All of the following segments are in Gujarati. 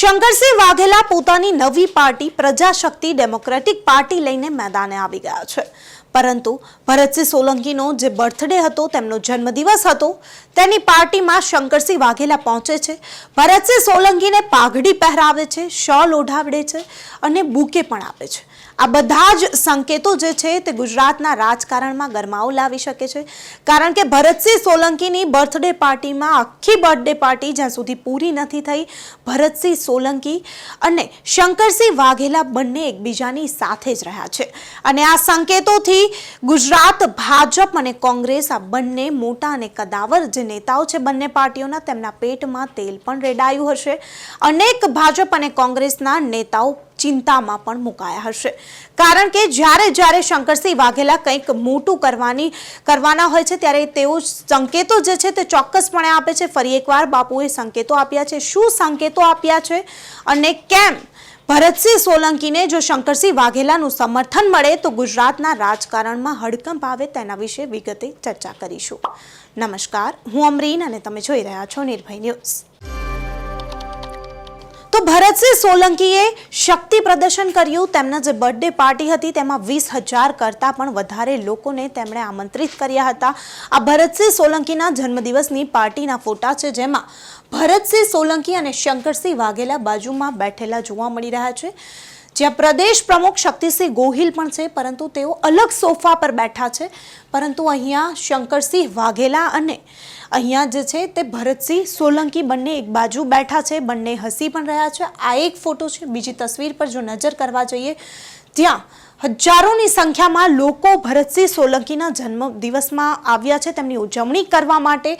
શંકરસિંહ વાઘેલા પોતાની નવી પાર્ટી પ્રજાશક્તિ ડેમોક્રેટિક પાર્ટી લઈને મેદાને આવી ગયા છે. પરંતુ ભરતસિંહ સોલંકીનો જે બર્થડે હતો, તેમનો જન્મદિવસ હતો તેની પાર્ટીમાં શંકરસિંહ વાઘેલા પહોંચે છે. ભરતસિંહ સોલંકીને પાઘડી પહેરાવે છે, શોલ ઓઢાવડે છે અને બુકે પણ આપે છે. આ બધા જ સંકેતો જે છે તે ગુજરાતના રાજકારણમાં ગરમાવો લાવી શકે છે. કારણ કે ભરતસિંહ સોલંકીની બર્થડે પાર્ટીમાં આખી બર્થડે પાર્ટી જ્યાં સુધી પૂરી નથી થઈ, ભરતસિંહ સોલંકી અને શંકરસિંહ વાઘેલા બંને એકબીજાની સાથે જ રહ્યા છે. અને આ સંકેતોથી ગુજરાત, ભાજપ અને કોંગ્રેસ આ બંને મોટા અને કદાવર જે નેતાઓ છે, બંને પાર્ટીઓના તેમના પેટમાં તેલ પણ રેડાયું હશે. અનેક ભાજપ અને કોંગ્રેસના નેતાઓ ચિંતામાં પણ મુકાયા હશે. કારણ કે જ્યારે જ્યારે શંકરસિંહ વાઘેલા કંઈક મોટું કરવાની, કરવાના હોય છે, ત્યારે તેઓ સંકેતો જે છે તે ચોક્કસપણે આપે છે. ફરી એકવાર બાપુએ સંકેતો આપ્યા છે. શું સંકેતો આપ્યા છે અને કેમ? ભરતસિંહ સોલંકીને જો શંકરસિંહ વાઘેલાનું સમર્થન મળે તો ગુજરાતના રાજકારણમાં હડકંપ આવે તેના વિશે વિગતે ચર્ચા કરીશું. નમસ્કાર, હું અમરીન અને તમે જોઈ રહ્યા છો નિર્ભય ન્યૂઝ. ભરતસિંહ સોલંકીએ શક્તિ પ્રદર્શન કર્યું. તેમના જે બર્થડે પાર્ટી હતી, તેમાં વીસ હજાર કરતાં પણ વધારે લોકોને તેમણે આમંત્રિત કર્યા હતા. આ ભરતસિંહ સોલંકીના જન્મદિવસની પાર્ટીના ફોટા છે, જેમાં ભરતસિંહ સોલંકી અને શંકરસિંહ વાઘેલા બાજુમાં બેઠેલા જોવા મળી રહ્યા છે. જ્યાં પ્રદેશ પ્રમુખ શક્તિસિંહ ગોહિલ પણ છે, પરંતુ તેઓ અલગ સોફા પર બેઠા છે. પરંતુ અહીંયા શંકરસિંહ વાઘેલા અને અહીંયા જે છે તે ભરતસિંહ સોલંકી બંને એક બાજુ બેઠા છે. બંને હસી પણ રહ્યા છે. આ એક ફોટો છે. બીજી તસવીર પર જો નજર કરવા જોઈએ, ત્યાં હજારોની સંખ્યામાં લોકો ભરતસિંહ સોલંકીના જન્મ દિવસમાં આવ્યા છે. તેમની ઉજવણી કરવા માટે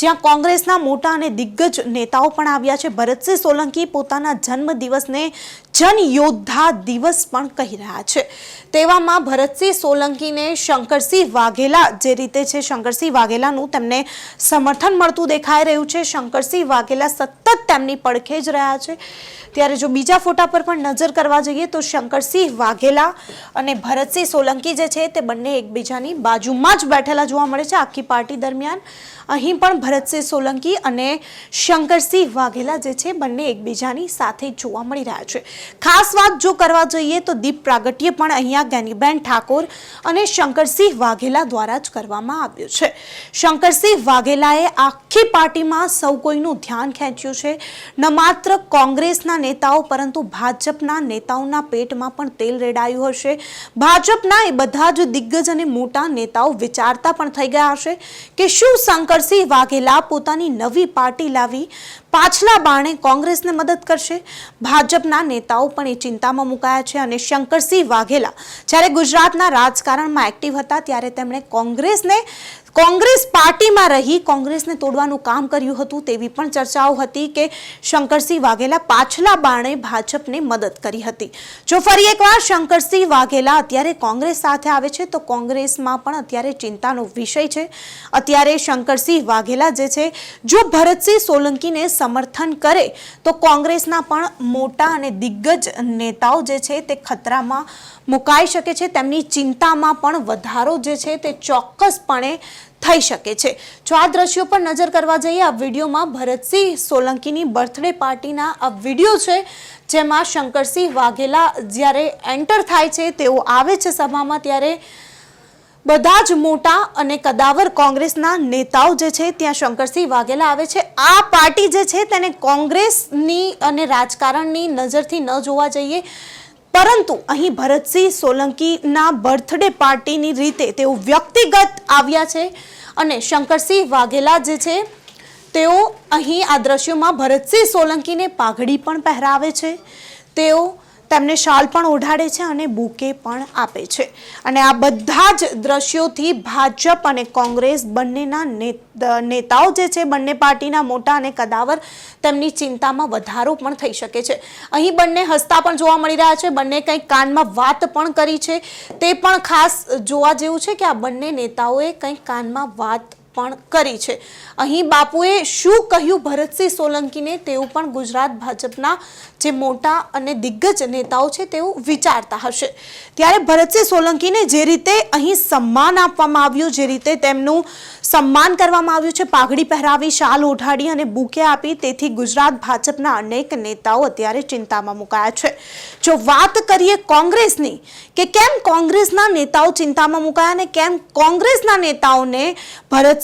જ્યાં કોંગ્રેસના મોટા અને દિગ્ગજ નેતાઓ પણ આવ્યા છે. ભરતસિંહ સોલંકી પોતાના જન્મ દિવસને જન યોદ્ધા દિવસ પણ કહી રહ્યા છે. તેવામાં ભરતસિંહ સોલંકીને શંકરસિંહ વાઘેલા જે રીતે છે શંકરસિંહ વાઘેલાનું તેમને સમર્થન મળતું દેખાઈ રહ્યું છે. શંકરસિંહ વાઘેલા સતત તેમની પડખે જ રહ્યા છે. ત્યારે જો બીજા ફોટા પર પણ નજર કરવા જઈએ તો શંકરસિંહ વાઘેલા અને ભરતસિંહ સોલંકી જે છે તે બંને એકબીજાની બાજુમાં જ બેઠેલા જોવા મળે છે આખી પાર્ટી દરમિયાન. અહીં પણ ભરતસિંહ સોલંકી અને શંકરસિંહ વાઘેલા જે છે બંને એકબીજાની સાથે જોવા મળી રહ્યા છે. ખાસ વાત જો કરવા જઈએ તો દીપ પ્રાગટ્ય પણ અહીંયા જ્ઞાનીબેન ઠાકોર અને શંકરસિંહ વાઘેલા દ્વારા જ કરવામાં આવ્યું છે. શંકરસિંહ વાઘેલાએ આખી પાર્ટીમાં સૌ કોઈનું ધ્યાન ખેંચ્યું છે. ન માત્ર કોંગ્રેસના નેતાઓ, પરંતુ ભાજપના નેતાઓના પેટમાં પણ તેલ રેડાયું હશે. ભાજપના એ બધા જ દિગ્ગજ અને મોટા નેતાઓ વિચારતા પણ થઈ ગયા હશે કે શું શંકરસિંહ વાઘેલા પોતાની નવી પાર્ટી લાવી પાછલા બાણે કોંગ્રેસને મદદ કરશે. ભાજપના નેતાઓ પણ એ ચિંતામાં મુકાયા છે અને શંકરસિંહ વાઘેલા જ્યારે ગુજરાતના રાજકારણમાં એક્ટિવ હતા, ત્યારે તેમણે કોંગ્રેસને કોંગ્રેસ પાર્ટીમાં રહી કોંગ્રેસને તોડવાનું કામ કર્યું હતું તેવી પણ ચર્ચાઓ હતી કે શંકરસિંહ વાઘેલા પાછલા બાણે ભાજપને મદદ કરી હતી. જો ફરી એકવાર શંકરસિંહ વાઘેલા અત્યારે કોંગ્રેસ સાથે આવે છે, તો કોંગ્રેસમાં પણ અત્યારે ચિંતાનો વિષય છે. અત્યારે શંકરસિંહ વાઘેલા જે છે, જો ભરતસિંહ સોલંકીને સમર્થન કરે, તો કોંગ્રેસના પણ મોટા અને દિગ્ગજ નેતાઓ જે છે, તે ખતરામાં મુકાઈ શકે છે. તેમની ચિંતામાં પણ વધારો જે છે, તે ચોક્કસપણે થઈ શકે છે. જો આ દ્રશ્યો પર નજર કરવા જઈએ, આ વિડીયોમાં ભરતસિંહ સોલંકીની બર્થડે પાર્ટીના આ વીડિયો છે, જેમાં શંકરસિંહ વાઘેલા જ્યારે એન્ટર થાય છે, તેઓ આવે છે સભામાં ત્યારે બધા જ મોટા અને કદાવર કોંગ્રેસના નેતાઓ જે છે, ત્યાં શંકરસિંહ વાઘેલા આવે છે. આ પાર્ટી જે છે, તેને કોંગ્રેસની અને રાજકારણની નજરથી ન જોવા જઈએ. પરંતુ અહીં ભરતસિંહ સોલંકીના બર્થડે પાર્ટીની રીતે તેઓ વ્યક્તિગત આવ્યા છે અને શંકરસિંહ વાઘેલા જે છે, તેઓ અહીં આ દ્રશ્યોમાં ભરતસિંહ સોલંકીને પાઘડી પણ પહેરાવે છે. તેઓ તેમને શાલ પણ ઓઢાડે છે અને બુકે પણ આપે છે. અને આ બધા જ દ્રશ્યોથી ભાજપ અને કોંગ્રેસ બંનેના નેત- નેતાઓ જે છે, બંને પાર્ટીના મોટા અને કદાવર, તેમની ચિંતામાં વધારો પણ થઈ શકે છે. અહીં બંને હસતા પણ જોવા મળી રહ્યા છે. બંને કંઈક કાનમાં વાત પણ કરી છે. તે પણ ખાસ જોવા જેવું છે કે આ બંને નેતાઓએ કંઈક કાનમાં વાત પણ કરી છે. અહીં બાપુએ શું કહ્યું ભરતસિંહ સોલંકીને તેવું પણ ગુજરાત ભાજપના જે મોટા અને દિગ્ગજ નેતાઓ છે તેવું વિચારતા હશે. ત્યારે ભરતસિંહ સોલંકીને જે રીતે અહીં સન્માન આપવામાં આવ્યું, જે રીતે તેમનું સન્માન કરવામાં આવ્યું છે, પાઘડી પહેરાવી, શાલ ઓઢાડી અને બુકે આપી, તેથી ગુજરાત ભાજપના અનેક નેતાઓ અત્યારે ચિંતામાં મુકાયા છે. જો વાત કરીએ કોંગ્રેસની, કે કેમ કોંગ્રેસના નેતાઓ ચિંતામાં મુકાયા અને કેમ કોંગ્રેસના નેતાઓને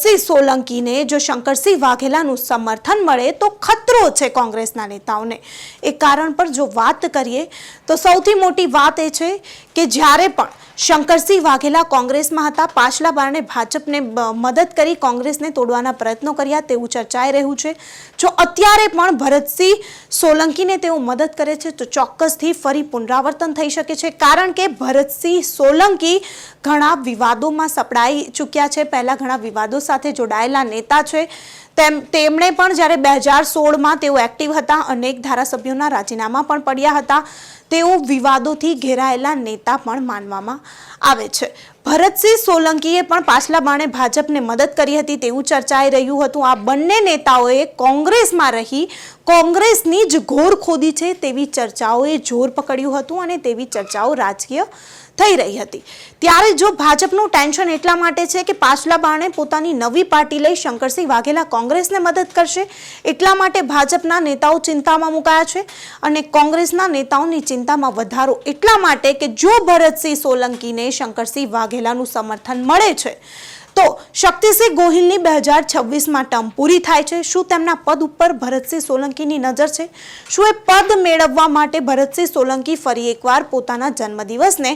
ભરતસિંહ સોલંકીને જો શંકરસિંહ વાઘેલાનું સમર્થન મળે તો ખતરો છે કોંગ્રેસના નેતાઓને. એ કારણ પર જો વાત કરીએ, તો સૌથી મોટી વાત એ છે કે જ્યારે પણ શંકરસિંહ વાઘેલા કોંગ્રેસમાં હતા, પાછલા બારણે ભાજપને મદદ કરી કોંગ્રેસને તોડવાના પ્રયત્નો કર્યા તેવું ચર્ચાઈ રહ્યું છે. જો અત્યારે પણ ભરતસિંહ સોલંકીને તેઓ મદદ કરે છે, તો ચોક્કસથી ફરી પુનરાવર્તન થઈ શકે છે. કારણ કે ભરતસિંહ સોલંકી ઘણા વિવાદોમાં સપડાઈ ચૂક્યા છે. પહેલા ઘણા વિવાદો સાથે જોડાયેલા નેતા છે. તેમણે પણ જ્યારે બે હજાર સોળમાં તેઓ એક્ટિવ હતા, અનેક ધારાસભ્યોના રાજીનામા પણ પડ્યા હતા. તેઓ વિવાદોથી ઘેરાયેલા નેતા પણ માનવામાં આવે છે. ભરતસિંહ સોલંકીએ પણ પાછલા બાણે ભાજપને મદદ કરી હતી તેવું ચર્ચાઈ રહ્યું હતું. આ બંને નેતાઓએ કોંગ્રેસમાં રહી, કોંગ્રેસની જ ઘોર ખોદી છે તેવી ચર્ચાઓએ જોર પકડ્યું હતું અને તેવી ચર્ચાઓ રાજકીય થઈ રહી હતી. ત્યારે જો ભાજપનું ટેન્શન એટલા માટે છે કે પાછલા બાણે પોતાની નવી પાર્ટી લઈ શંકરસિંહ વાઘેલા કોંગ્રેસને મદદ કરશે એટલા માટે ભાજપના નેતાઓ ચિંતામાં મુકાયા છે અને કોંગ્રેસના નેતાઓની ચિંતામાં વધારો એટલા માટે કે જો ભરતસિંહ સોલંકીને શંકરસિંહ વાઘેલાનું સમર્થન મળે છે, તો શક્તિસિંહ ગોહિલની બે હજાર છવ્વીસમાં ટર્મ પૂરી થાય છે. શું તેમના પદ ઉપર ભરતસિંહ સોલંકીની નજર છે? શું એ પદ મેળવવા માટે ભરતસિંહ સોલંકી ફરી એકવાર પોતાના જન્મદિવસને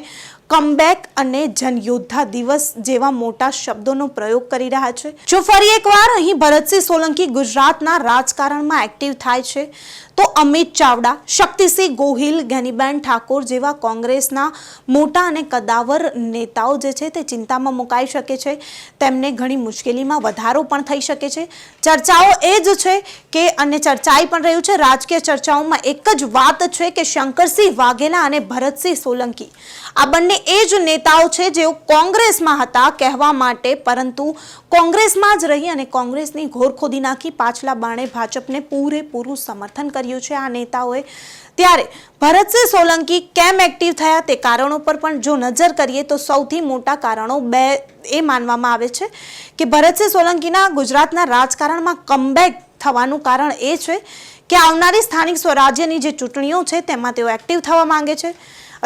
કમબેક અને જનયોદ્ધા દિવસ જેવા મોટા શબ્દોનો પ્રયોગ કરી રહ્યા છે. જો ફરી એકવાર અહીં ભરતસિંહ સોલંકી ગુજરાતના રાજકારણમાં એક્ટિવ થાય છે, તો અમિત ચાવડા, શક્તિસિંહ ગોહિલ જ્ઞાનીબેન ઠાકોર જેવા કોંગ્રેસના મોટા અને કદાવર નેતાઓ જે છે તે ચિંતામાં મુકાઈ શકે છે. તેમને ઘણી મુશ્કેલીમાં વધારો પણ થઈ શકે છે. ચર્ચાઓ એ જ છે કે, અને ચર્ચાઈ પણ રહ્યું છે, રાજકીય ચર્ચાઓમાં એક જ વાત છે કે શંકરસિંહ વાઘેલા અને ભરતસિંહ સોલંકી. આ બંને એ જ નેતાઓ છે જેઓ કોંગ્રેસમાં હતા કહેવા માટે, પરંતુ કોંગ્રેસમાં જ રહી અને કોંગ્રેસની ઘોર ખોદી નાખી પાછલા બાણે ભાજપને પૂરેપૂરું સમર્થન કર્યું છે આ નેતાઓએ. ત્યારે ભરતસિંહ સોલંકી કેમ એક્ટિવ થયા તે કારણો પર પણ જો નજર કરીએ તો સૌથી મોટા કારણો બે એ માનવામાં આવે છે કે ભરતસિંહ સોલંકીના ગુજરાતના રાજકારણમાં કમબેક થવાનું કારણ એ છે કે આવનારી સ્થાનિક સ્વરાજ્યની જે ચૂંટણીઓ છે તેમાં તેઓ એક્ટિવ થવા માંગે છે.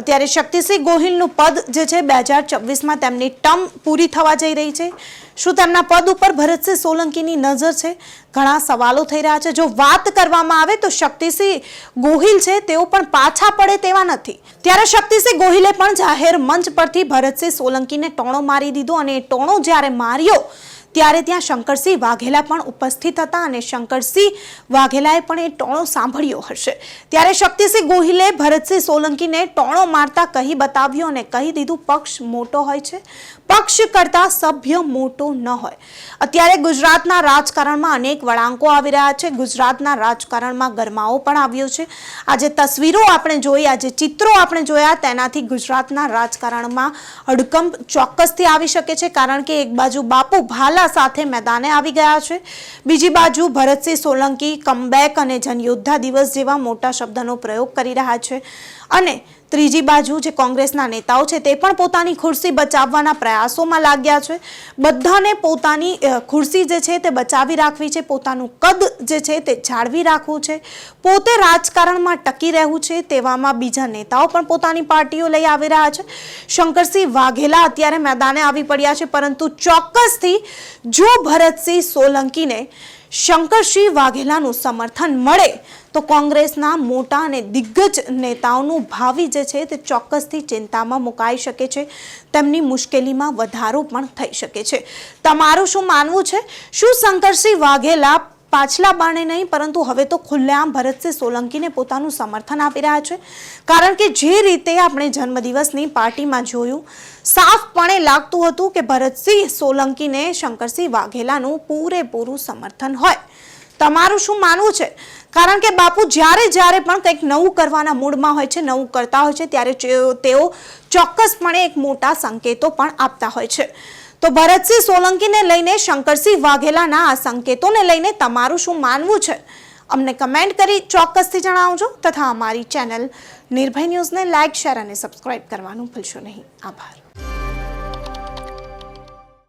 અત્યારે શક્તિસિંહ ગોહિલનું પદ જે છે બે હજાર છવ્વીસમાં તેમની ટર્મ પૂરી થવા જઈ રહી છે. શું તેમના પદ ઉપર ભરતસિંહ સોલંકીની નજર છે? ઘણા સવાલો થઈ રહ્યા છે. જો વાત કરવામાં આવે તો શક્તિસિંહ ગોહિલ છે, તેઓ પણ પાછા પડે તેવા નથી. ત્યારે શક્તિસિંહ ગોહિલે પણ જાહેર મંચ પરથી ભરતસિંહ સોલંકીને ટોણો મારી દીધો અને એ ટોણો જ્યારે માર્યો ત્યારે ત્યાં શંકરસિંહ વાઘેલા પણ ઉપસ્થિત હતા અને શંકરસિંહ વાઘેલાએ પણ એ ટોણો સાંભળ્યો હશે. ત્યારે શક્તિસિંહ ગોહિલે ભરતસિંહ સોલંકીને ટોણો મારતા કહી બતાવ્યું અને કહી દીધું, પક્ષ મોટો હોય છે. પક્ષ કરતા સભ્ય મોટો ન હોય. અત્યારે ગુજરાતના રાજકારણમાં અનેક વળાંકો આવી રહ્યા છે. ગુજરાતના રાજકારણમાં ગરમાવો પણ આવ્યો છે. આજે તસવીરો આપણે જોઈ, આજે ચિત્રો આપણે જોયા, તેનાથી ગુજરાતના રાજકારણમાં હડકંપ ચોક્કસથી આવી શકે છે, કારણ કે એક બાજુ બાપુ ભાલા સાથે મેદાને આવી ગયા છે. બીજી બાજુ ભરતસિંહ સોલંકી કમબેક અને જનયોદ્ધા દિવસ જેવા મોટા શબ્દનો પ્રયોગ કરી રહ્યા છે. અને ત્રીજી બાજુ જે કોંગ્રેસના નેતાઓ છે તે પણ પોતાની ખુરશી બચાવવાના પ્રયાસોમાં લાગ્યા છે. બધાને પોતાની ખુરશી જે છે તે બચાવી રાખવી છે, પોતાનું કદ જે છે તે જાળવી રાખવું છે. પોતે રાજકારણમાં ટકી રહેવું છે તેવામાં બીજા નેતાઓ પણ પોતાની પાર્ટીઓ લઈ આવી રહ્યા છે. શંકરસિંહ વાઘેલા અત્યારે મેદાને આવી પડ્યા છે, પરંતુ ચોક્કસથી જો ભરતસિંહ સોલંકીને શંકરસિંહ વાઘેલાનું સમર્થન મળે તો કોંગ્રેસના મોટા અને દિગ્ગજ નેતાઓનું ભાવિ જે છે તે ચોક્કસથી ચિંતામાં મુકાઈ શકે છે. તેમની મુશ્કેલીમાં વધારો પણ થઈ શકે છે. તમારું શું માનવું છે? શું શંકરસિંહ વાઘેલા પાછલા બાણે નહીં, પરંતુ હવે તો ખુલ્લેઆમ ભરતસિંહ સોલંકીને પોતાનું સમર્થન આપી રહ્યા છે. કારણ કે જે રીતે આપણે જન્મદિવસની પાર્ટીમાં જોયું, સાફપણે લાગતું હતું કે ભરતસિંહ સોલંકીને શંકરસિંહ વાઘેલાનું પૂરેપૂરું સમર્થન હોય. તમારું શું માનવું છે? કારણ કે બાપુ જ્યારે જ્યારે પણ કંઈક નવું કરવાના મૂડમાં હોય છે, નવું કરતા હોય છે, ત્યારે તેઓ ચોક્કસપણે એક મોટા સંકેતો પણ આપતા હોય છે. તો ભરતસિંહ સોલંકીને લઈને શંકરસિંહ વાઘેલાના આ સંકેતોને લઈને તમારું શું માનવું છે? અમને કમેન્ટ કરી ચોક્કસથી જણાવજો તથા અમારી ચેનલ નિર્ભય ન્યૂઝને લાઇક, શેર અને સબસ્ક્રાઇબ કરવાનું ભૂલશો નહીં. આભાર.